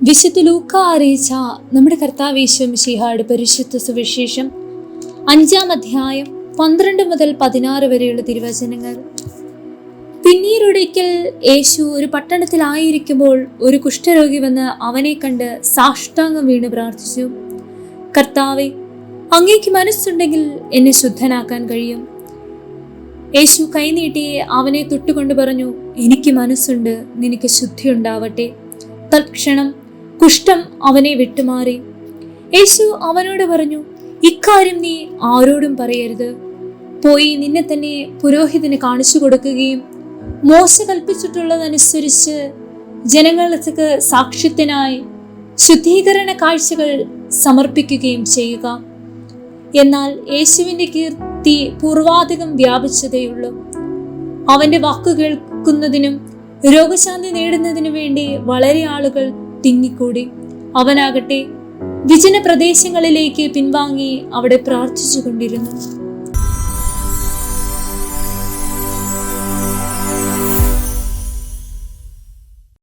വിശുദ്ധ ലൂക്ക അറിയിച്ച നമ്മുടെ കർത്താവേശ്വം ശിഹാട് പരിശുദ്ധ സുവിശേഷം അഞ്ചാം അധ്യായം പന്ത്രണ്ട് മുതൽ പതിനാറ് വരെയുള്ള തിരുവചനങ്ങൾ. പിന്നീടൊരിക്കൽ യേശു ഒരു പട്ടണത്തിലായിരിക്കുമ്പോൾ ഒരു കുഷ്ഠരോഗി വന്ന് അവനെ കണ്ട് സാഷ്ടാംഗം വീണ് പ്രാർത്ഥിച്ചു. കർത്താവെ അങ്ങേക്ക് മനസ്സുണ്ടെങ്കിൽ എന്നെ ശുദ്ധനാക്കാൻ കഴിയും. യേശു കൈനീട്ടി അവനെ തൊട്ടുകൊണ്ട് പറഞ്ഞു എനിക്ക് മനസ്സുണ്ട് നിനക്ക് ശുദ്ധിയുണ്ടാവട്ടെ തൽക്ഷണം കുഷ്ഠം അവനെ വിട്ടുമാറി. യേശു അവനോട് പറഞ്ഞു ഇക്കാര്യം നീ ആരോടും പറയരുത്. പോയി നിന്നെ തന്നെ പുരോഹിതന് കാണിച്ചു കൊടുക്കുകയും മോശ കൽപ്പിച്ചിട്ടുള്ളതനുസരിച്ച് ജനങ്ങൾക്ക് സാക്ഷ്യത്തിനായി ശുദ്ധീകരണ കാഴ്ചകൾ സമർപ്പിക്കുകയും ചെയ്യുക. എന്നാൽ യേശുവിന്റെ കീർത്തി പൂർവാധികം വ്യാപിച്ചതേയുള്ളൂ അവന്റെ വാക്കു കേൾക്കുന്നതിനും രോഗശാന്തി നേടുന്നതിനു വേണ്ടി വളരെ ആളുകൾ തിങ്ങിക്കൂടി. അവനാകട്ടെ വിജന പ്രദേശങ്ങളിലേക്ക് പിൻവാങ്ങി അവിടെ പ്രാർത്ഥിച്ചു കൊണ്ടിരുന്നു